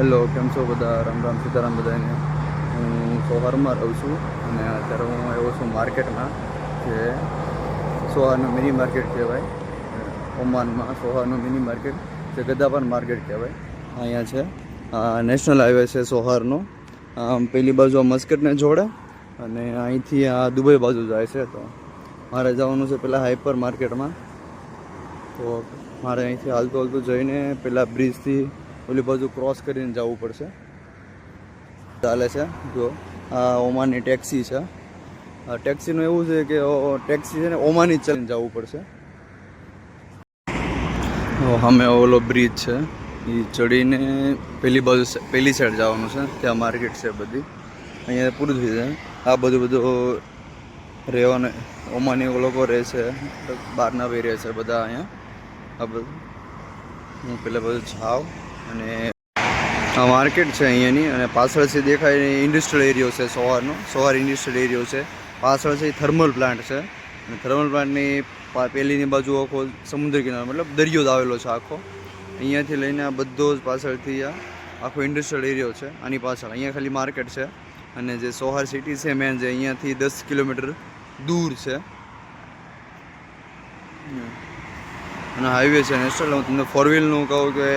Hello, કેમ છો બધા? રામ રામ, સીતારામ બધાને. હું સોહારમાં રહું છું અને અત્યારે હું આવ્યો છું માર્કેટમાં જે સોહારનું મિની માર્કેટ કહેવાય. ઓમાનમાં સોહારનું મિની માર્કેટ જે ગદાપાન માર્કેટ કહેવાય. અહીંયા છે. નેશનલ હાઈવે છે સોહારનો. પેલી બાજુ મસ્કટને જોડે અને અહીંથી આ દુબઈ બાજુ જાય છે તો મારે જવાનું છે પેલા હાઈપર માર્કેટમાં તો મારે અહીંથી હાલતું હાલતું જઈને પેલા બ્રિજથી ઓલી બાજુ ક્રોસ કરીને જવું પડશે. ચાલે છે જો આ ઓમાનની ટેક્સી છે. ટેક્સીનું એવું છે કે ટેક્સી છે ને ઓમાની જ ચાલીને જવું પડશે. અમે ઓલો બ્રિજ છે. એ ચડીને પેલી બાજુ પેલી સાઈડ જવાનું છે, ત્યાં માર્કેટ છે બધી. અહીંયા પૂરું થઈ જાય. આ બધું બધું રહેવાને, ઓમાની લોકો રહે છે, બહારના બી રહે છે બધા અહીંયા. આ બધું. હું પેલા બધું જાઉં. અને આ માર્કેટ છે અહીંયાની અને પાછળથી દેખાય ઇન્ડસ્ટ્રીયલ એરિયો છે સોહારનો સોહાર ઇન્ડસ્ટ્રીયલ એરિયો છે. પાછળ છે થર્મલ પ્લાન્ટ છે. અને થર્મલ પ્લાન્ટની પેલીની બાજુ આખો સમુદ્ર કિનારો, મતલબ દરિયો જ આવેલો છે આખો. અહીંયાથી લઈને આ બધો જ પાછળથી આ આખો ઇન્ડસ્ટ્રીયલ એરિયો છે, આની પાછળ. અહીંયા ખાલી માર્કેટ છે. અને જે સોહાર સિટી છે મેન જે અહીંયાથી દસ કિલોમીટર દૂર છે. અને હાઈવે છે નેશનલ હું તમને ફોર વ્હીલનું કહું કે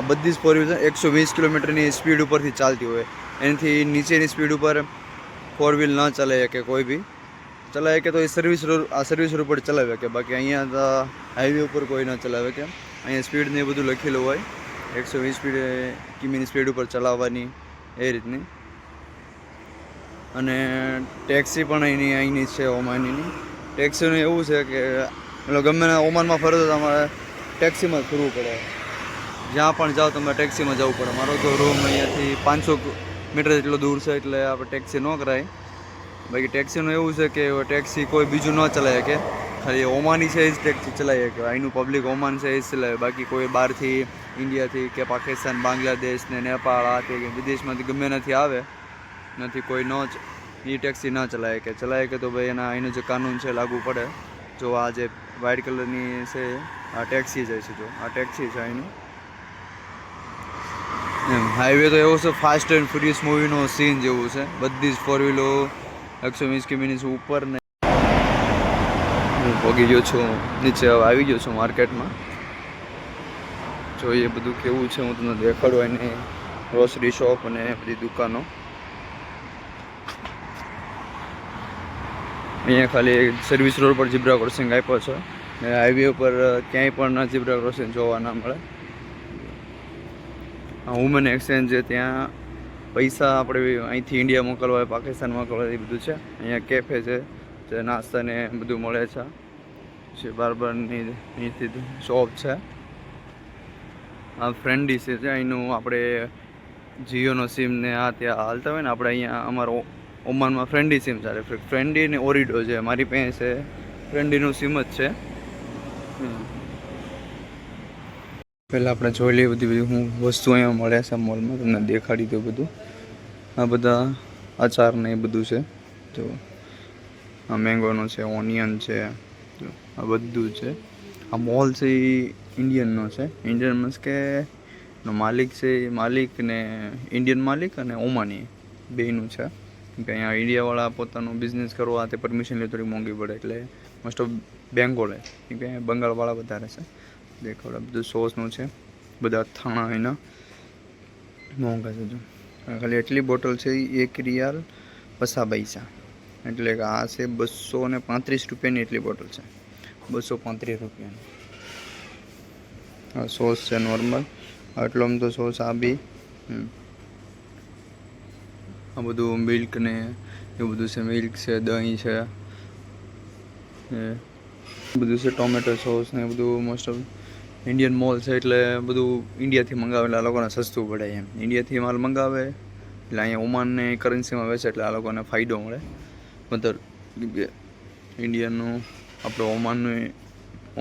આ બધી જ ફોર વ્હીલ એકસો વીસ કિલોમીટરની સ્પીડ ઉપરથી ચાલતી હોય. એનાથી નીચેની સ્પીડ ઉપર ફોર વ્હીલ ન ચલાવી શકે કોઈ બી. ચલાવે કે તો એ સર્વિસ આ સર્વિસ રોડ ચલાવે કે બાકી અહીંયા હાઈવે ઉપર કોઈ ન ચલાવે કે અહીંયા સ્પીડને એ બધું લખેલું હોય. એકસો વીસ સ્પીડ કિમીની સ્પીડ ઉપર ચલાવવાની એ રીતની. અને ટેક્સી પણ અહીંની અહીંની છે, ઓમાનીની. ટેક્સીનું એવું છે કે એટલે ગમે ઓમાનમાં ફરો તો તમારે ટેક્સીમાં જ ફરવું પડે. જ્યાં પણ જાઓ તમે ટેક્સીમાં જવું પડે. મારો તો રૂમ અહીંયાથી પાંચસો મીટર જેટલો દૂર છે એટલે આપણે ટેક્સી ન કરાય. બાકી ટેક્સીનું એવું છે કે ટેક્સી કોઈ બીજું ન ચલાવી શકે. ખાલી ઓમાની છે એ જ ટેક્સી ચલાવી શકે. અહીંનું પબ્લિક ઓમાન છે એ જ ચલાવે. બાકી કોઈ બહારથી ઇન્ડિયાથી કે પાકિસ્તાન, બાંગ્લાદેશ ને નેપાળ, આ તે વિદેશમાંથી ગમે નથી આવે નથી કોઈ ન એ ટેક્સી ન ચલાવે કે ચલાવે કે તો ભાઈ એના એનો જે કાનૂન છે લાગુ પડે. જો આ જે વ્હાઇટ કલરની છે, આ ટેક્સી જાય છે જો, આ ટેક્સી છે અહીંનું. એમ હાઈવે તો એવો છે ફાસ્ટ એન્ડ ફ્યુરિયસ મૂવીનો સીન જેવું છે. બધી જ ફોર વ્હીલો એકસો વીસ કિમીની ઉપર ને હું પગી ગયો છું, નીચે હવે આવી ગયો છું માર્કેટમાં. જોઈએ બધું કેવું છે, હું તમને દેખાડું એની ગ્રોસરી શોપ અને બધી દુકાનો. અહીંયા ખાલી સર્વિસ રોડ પર ઝીબ્રા ક્રોસિંગ આપ્યો છે. ને હાઈવે ઉપર ક્યાંય પણ ઝીબ્રા ક્રોસિંગ જોવા ના મળે. વુમન એક્સચેન્જ છે ત્યાં. પૈસા આપણે અહીંથી ઇન્ડિયા મોકલવા હોય પાકિસ્તાન મોકલવા એ બધું છે. અહીંયા કેફે છે, જે નાસ્તાને બધું મળે છે. જે બાર્બરની અહીંથી શોપ છે. આ ફ્રેન્ડી છે અહીંનું આપણે જીઓનો સિમ ને આ ત્યાં હાલતા હોય ને, આપણે અહીંયા અમારો ઓમાનમાં ફ્રેન્ડી સિમ ચાલે ફ્રેન્ડી ને ઓરિડો છે. મારી પાસે છે. ફ્રેન્ડીનું સિમ જ છે. પહેલાં આપણે જોઈ લઈએ બધી બધી હું વસ્તુ અહીંયા મળે છે મોલમાં તમને દેખાડી દઉં બધું. આ બધા અચાર ને એ બધું છે. જો આ મેંગોનો છે ઓનિયન છે આ બધું છે. આ મોલ છે એ ઇન્ડિયનનો છે. ઇન્ડિયન મીન્સ કે માલિક છે એ માલિક ને ઇન્ડિયન માલિક અને ઓમાની બેયનું છે. કેમ કે અહીંયા ઇન્ડિયાવાળા પોતાનો બિઝનેસ કરવા તે પરમિશન લે થોડી મોંઘી પડે એટલે મોસ્ટ ઓફ બેંગોલ કેમ કે બંગાળવાળા વધારે છે. દેખાડે બધું સોસનું છે. બધા થાણા એના મોંઘા છે જો. ખાલી એટલી બોટલ છે એક રિયાલ પસા પૈસા એટલે કે આ છે બસો ને પાંત્રીસ રૂપિયાની એટલી બોટલ છે. બસો પાંત્રીસ રૂપિયાની. સોસ છે નોર્મલ આટલો આમ તો સોસ આ બી. આ બધું મિલ્ક ને એવું બધું છે મિલ્ક છે, દહીં છે. બધું છે ટોમેટો સોસ ને બધું મોસ્ટ ઓફ ઇન્ડિયન મોલ છે, એટલે બધું ઇન્ડિયાથી મંગાવેલા આ લોકોને સસ્તું પડે એમ. ઇન્ડિયાથી માલ મંગાવે, એટલે અહીંયા ઓમાનને કરન્સીમાં વેચે, એટલે આ લોકોને ફાયદો મળે. મતલબ ઇન્ડિયાનું આપણે ઓમાનનું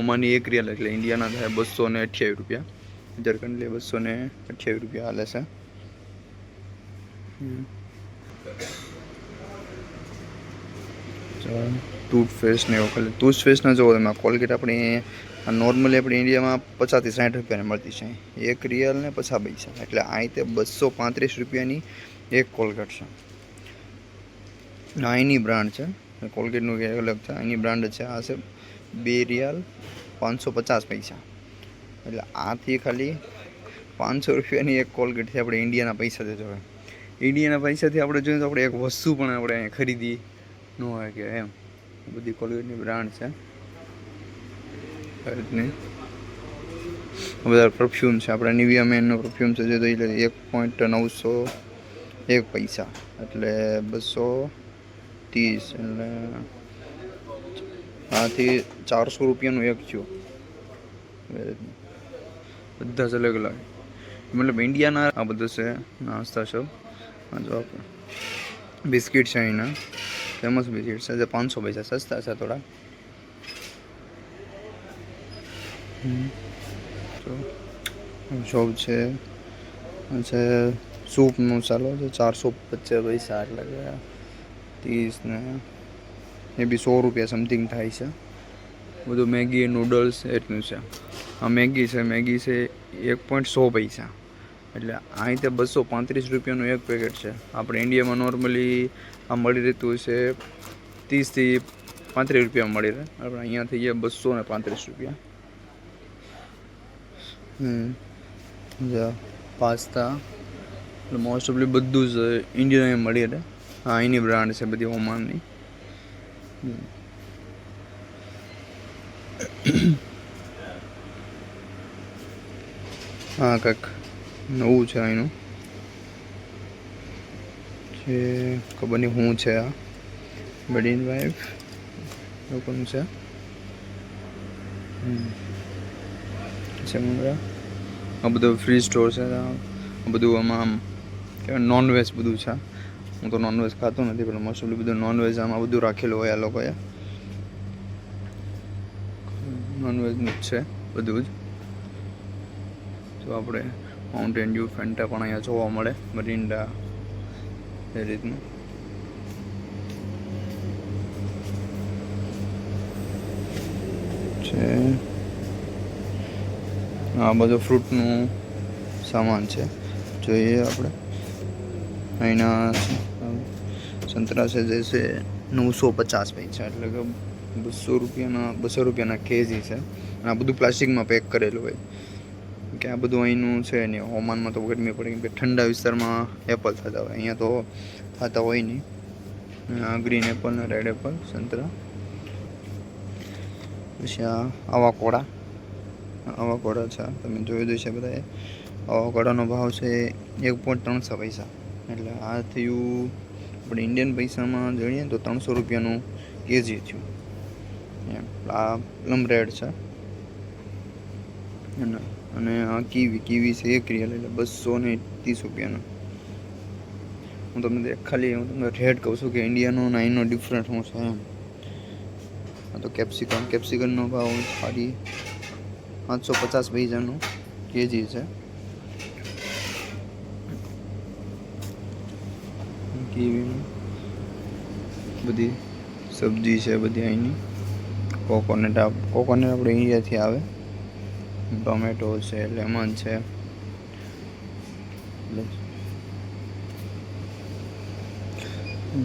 ઓમાનની એક રિયાલ એટલે ઇન્ડિયાના થાય બસો ને અઠ્યાવીસ રૂપિયા. ઝરખંડલી બસો ને અઠ્યાવીસ રૂપિયા હાલે છે. ટૂથપેસ્ટ ને એવું ખાલી ટૂથપેસ્ટ ના જોવો તમે કોલગેટ આપણી નોર્મલી આપણે ઇન્ડિયામાં પચાસથી સાઠ રૂપિયાની મળતી છે. એક રિયલ ને પચાસ પૈસા. એટલે અહીં તે બસો પાંત્રીસ રૂપિયાની એક કોલગેટ છે. અહીંની બ્રાન્ડ છે. કોલગેટનું અલગ છે. અહીંની બ્રાન્ડ છે આ છે બે રિયાલ પાંચસો પચાસ પૈસા. એટલે આથી ખાલી પાંચસો રૂપિયાની એક કોલગેટથી આપણે ઇન્ડિયાના પૈસા દેજો હોય ઇન્ડિયાના પૈસાથી આપણે જોઈએ તો આપણે એક વસ્તુ પણ આપણે અહીંયા ખરીદી. ન હોય કે એમ. બધી કોલગેટની બ્રાન્ડ છે. બધા પરફ્યુમ છે. આપણે નિવિયા મેનનો પરફ્યુમ છે. જે તો એટલે એક પોઈન્ટ નવસો એક પૈસા. એટલે બસો ત્રીસ. એટલે આથી ચારસો રૂપિયાનું એક થયું. બધા જ અલગ અલગ મતલબ ઇન્ડિયાના આ બધું છે. નાસ્તા આ જો બિસ્કિટ છે અહીંના. ફેમસ બિસ્કિટ છે. જે પાંચસો પૈસા સસ્તા છે થોડા. શોપ છે. છે સૂપનું ચાલો છે. ચારસો પચાસ પૈસા એટલે કે ત્રીસ ને એ બી સો રૂપિયા સમથિંગ થાય છે. બધું મેગી નૂડલ્સ એટલું છે. આ મેગી છે. મેગી છે એક પોઈન્ટ સો પૈસા. એટલે અહીં તે બસો પાંત્રીસ રૂપિયાનું એક પેકેટ છે. આપણે ઇન્ડિયામાં નોર્મલી આ મળી રહેતું છે ત્રીસથી પાંત્રીસ રૂપિયા મળી રહે. આપણે અહીંયા થઈ ગયા બસો ને પાંત્રીસ રૂપિયા. હમ. જા, પાસ્તા. એટલે મોસ્ટ ઓફલી બધું જ ઇન્ડિયન અહીં મળી રહે. હા અહીંની બ્રાન્ડ છે બધી ઓમાનની. હા, કંઈક. નવું છે અહીંનું. જે ખબર નહીં શું છે આ. બડીન વાઈફ, લોકોનું છે. આ બધું ફ્રી સ્ટોર છે, આ બધું આમાં આમ કહેવાય નોનવેજ બધું છે. હું તો નોનવેજ ખાતો નથી, પણ મોસ્ટલી બધું નોનવેજ આમાં બધું રાખેલું હોય આ લોકોએ. નોનવેજનું જ છે, બધું જ. તો આપણે માઉન્ટેન ડ્યુ ફેન્ટા પણ અહીંયા જોવા મળે. મરિન્ડા એ રીતનું. છે. આ બધું ફ્રૂટનું સામાન છે. જોઈએ આપણે. અહીંના સંતરા છે, જે છે, નવસો પચાસ પૈસા એટલે કે બસો રૂપિયાના બસો રૂપિયાના કેજી છે. અને આ બધું પ્લાસ્ટિકમાં પેક કરેલું હોય. કે આ બધું અહીંનું છે નહીં હવામાનમાં તો ગરમી પડે કેમ કે ઠંડા વિસ્તારમાં એપલ થતા હોય. અહીંયા તો થતા હોય નહીં. ગ્રીન એપલ ને રેડ એપલ સંતરા. પછી આ આવા કોળા આવા કોળા છે, તમે જોયું જ છે બધાએ. આવા કોળાનો ભાવ છે એક પોઈન્ટ ત્રણસો પૈસા. એટલે આ થયું આપણે ઇન્ડિયન પૈસામાં જોઈએ તો ત્રણસો રૂપિયાનું કેજી થયું. એમ, આ પ્લમ રેડ છે. અને અને આ કીવી કીવી છે, એક રિયલ એટલે બસો ને ત્રીસ રૂપિયાનો. હું તમને ખાલી હું તમને રેટ કહું છું કે ઇન્ડિયાનો અને અહીંનો ડિફરન્ટ હું છે એમ. આ તો કેપ્સિકમ કેપ્સિકમનો ભાવ સારી પાંચસો પચાસ પૈસાનું કેજી છે. કીવીનું બધી સબ્જી છે બધી અહીંની. કોકોનટ કોકોનટ આપણે ઇન્ડિયાથી આવે. ટોમેટો છે, લેમન છે.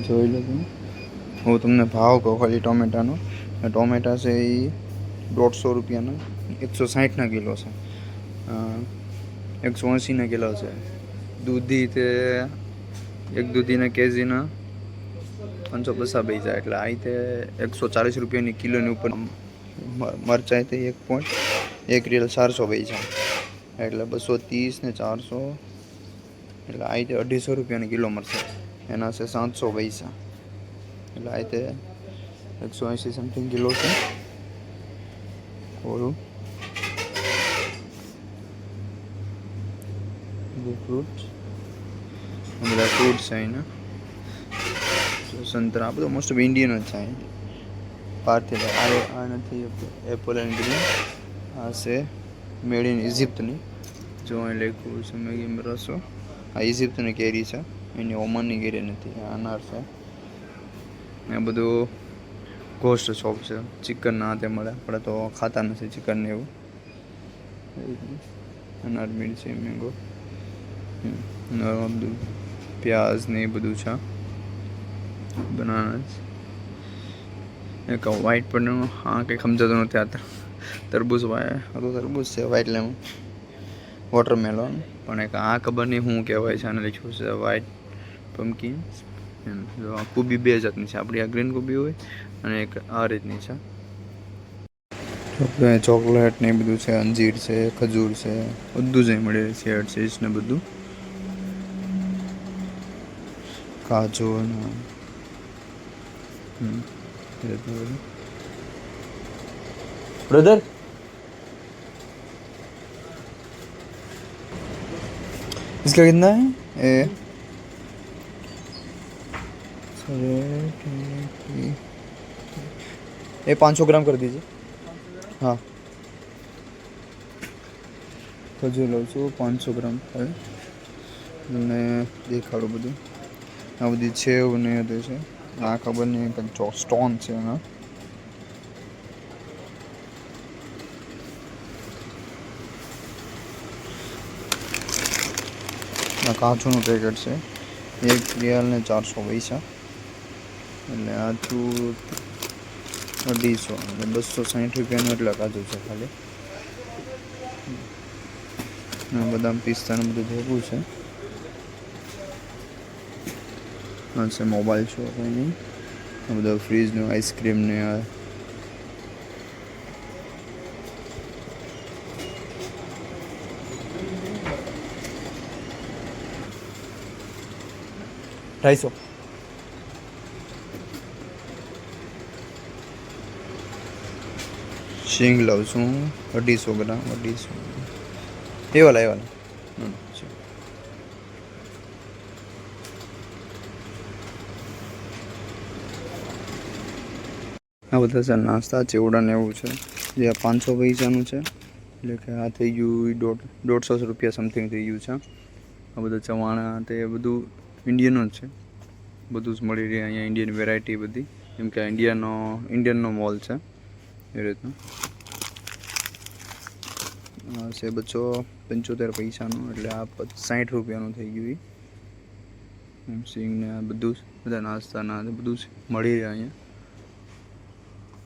જોઈ લો હું તમને ભાવ કહું ખાલી ટોમેટાનો. ટોમેટા છે એ દોઢસો રૂપિયાના, એકસો સાઠના કિલો છે. એકસો એંસીના કિલો છે. દૂધી તે એક દૂધીના કેજીના પાંચસો પચાસ જાય એટલે આ રીતે એકસો ચાલીસ રૂપિયાની કિલોની ઉપર મરચાં તે એક પોઈન્ટ એક રીલ ચારસો પૈસા એટલે બસો ત્રીસ ને ચારસો. એટલે આ રીતે અઢીસો રૂપિયાની કિલો મળશે એના છે સાતસો પૈસા એટલે આ રીતે એકસો એંસી સમથિંગ કિલો છે. કોળું ફ્રૂટ બધા ફ્રૂટ છે એના. સંતરા બધું મોસ્ટ ઓફ ઇન્ડિયન જ છે. અહીં બહારથી લે- આ આ નથી એપલ એન્ડ ગ્રીન આ છે મેડ ઇન ઇજિપ્તની જો અહીં લખ્યું છે મેગી રસો આ ઇજિપ્તની કેરી છે એની ઓમાનની કેરી નથી આ અનાર છે એ બધું ઘોસ્ટ શોપ છે ચિકન ના તે મળે આપણે તો ખાતા નથી ચિકન ને એવું અનાર મિર્ચી મેંગો હમ. ને આ બધું પ્યાઝ ને એ બધું છે બનાના એક વ્હાઈટ પણ હા કંઈ સમજાતું નથી આ તરબૂજ આ તો તરબૂજ છે વ્હાઈટ લેમન વોટરમેલોન પણ એક આ ખબર નહીં શું કહેવાય છે આને લખ્યું છે વ્હાઈટ પમ્પકિન કુબી બે જાતની છે આપણી આ ગ્રીન કુબી હોય અને એક આ રીતની છે. ચોકલેટ ને એ બધું છે અંજીર છે ખજૂર છે બધું જ મળે છે ચીઝ ને બધું. કાજુ ને હમ, એ રીતનું બધું બ્રધર इसका कितना है ए ये पाँच सौ ग्राम कर दीजिए हाँ ખજૂર લઉં છું પાંચસો ગ્રામ થાય અને દેખાડું બધું આ બધી છેવ ને એ બધું છે આ ખબર નહીં, કંઈક સ્ટોન છે એના. આ કાચુંનું પેકેટ છે. એક રિયાલ ને ચારસો પૈસા. એટલે આટલું અઢીસો, એટલે બસો સાઠ રૂપિયાનું એટલે કાજુ છે ખાલી. બદામ પિસ્તાનું બધું ભેગું છે. છે મોબાઈલ શોપ એની આ બધા ફ્રીજનું આઈસ્ક્રીમ ને આ. ઢાઈસો સિંગ લઉં છું અઢીસો ગ્રામ અઢીસો એ વાલા એ વાલા આ બધા છે નાસ્તા, ચેવડા ને એવું છે. જે આ પાંચસો પૈસાનું છે. એટલે કે આ થઈ ગયું દોઢ, દોઢસો રૂપિયા સમથિંગ થઈ ગયું છે. આ બધા ચવાણા તે બધું ઇન્ડિયનનું જ છે. બધું જ મળી રહે અહીંયા ઇન્ડિયન વેરાયટી બધી. જેમ કે ઇન્ડિયાનો ઇન્ડિયનનો મોલ છે. એ રીતનું. છે બચ્ચો પંચોતેર પૈસાનું, એટલે આ સાઠ રૂપિયાનું થઈ ગયું એ એમ સિંગ ને આ બધું જ, બધા નાસ્તાના બધું જ મળી રહે અહીંયા.